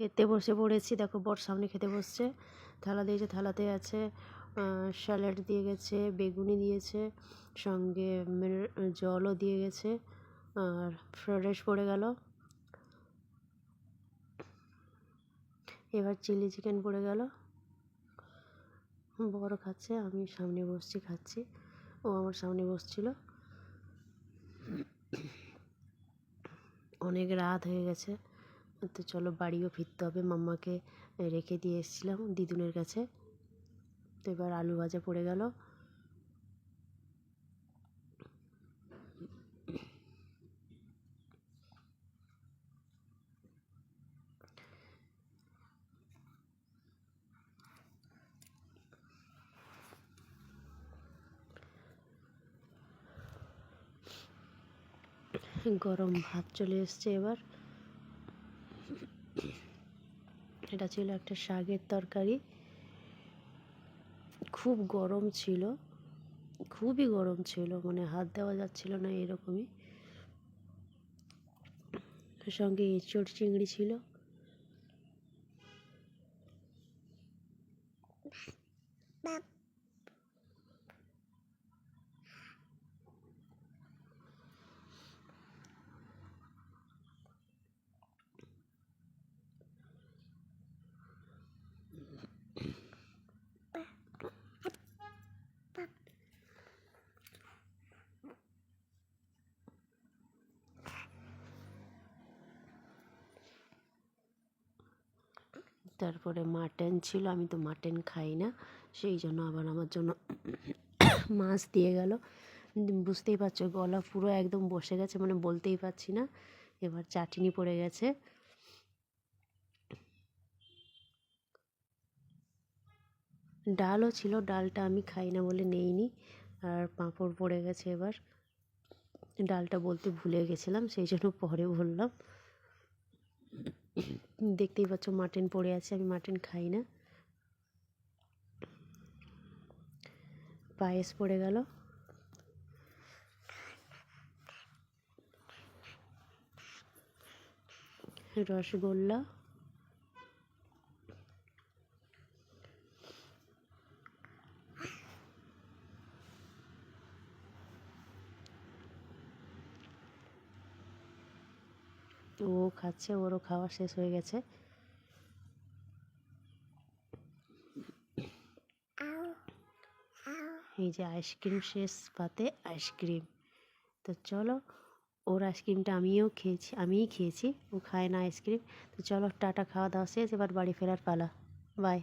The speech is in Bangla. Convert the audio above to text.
খেতে বসে পড়েছি। দেখো, বর সামনে খেতে বসছে। থালা দিয়েছে, থালাতে আছে স্যালাড দিয়ে গেছে, বেগুনি দিয়েছে, সঙ্গে জলও দিয়ে গেছে, আর রাইস পড়ে গেল। এবার চিলি চিকেন পড়ে গেল। বড় খাচ্ছে, আমি সামনে বসছি, খাচ্ছি। ও আমার সামনে বসছিল। অনেক রাত হয়ে গেছে। তো চলো বাড়িও ফিরতে হবে। মাম্মাকে রেখে দিয়ে এসেছিলাম দিদুনের কাছে। তো এবার আলু ভাজা পড়ে গেল। গরম ভাত চলে এসছে এবার। এটা ছিল একটা শাকের তরকারি। খুব গরম ছিল, খুবই গরম ছিল মানে হাত দেওয়া যাচ্ছিল না এরকমই। সঙ্গে এঁচড় চিংড়ি ছিল। তারপরে মাটন ছিল, আমি তো মাটন খাই না, সেই জন্য আবার আমার জন্য মাছ দিয়ে গেল। বুঝতেই পারছ, গলা পুরো একদম বসে গেছে মানে বলতেই পারছি না, এবার চাটনি পড়ে গেছে। ডালও ছিল, ডালটা আমি খাই না বলে নেইনি, আর পাঁপড় পড়ে গেছে এবার। ডালটা বলতে ভুলে গেছিলাম, সেই জন্য পরে বললাম। দেখতেই পাচ্ছ মাটন পড়ে আছে আমি মাটন খাই না। পায়েস পড়ে গেল। রসগোল্লা। ও খাচ্ছে, ওরও খাওয়া শেষ হয়ে গেছে। এই যে আইসক্রিম শেষ পাতে আইসক্রিম। তো চলো, ওর আইসক্রিমটা আমিও খেয়েছি, আমিই খেয়েছি, ও খায় না আইসক্রিম। তো চলো, টাটা, খাওয়া দাওয়া শেষ, এবার বাড়ি ফেরার পালা। বাই।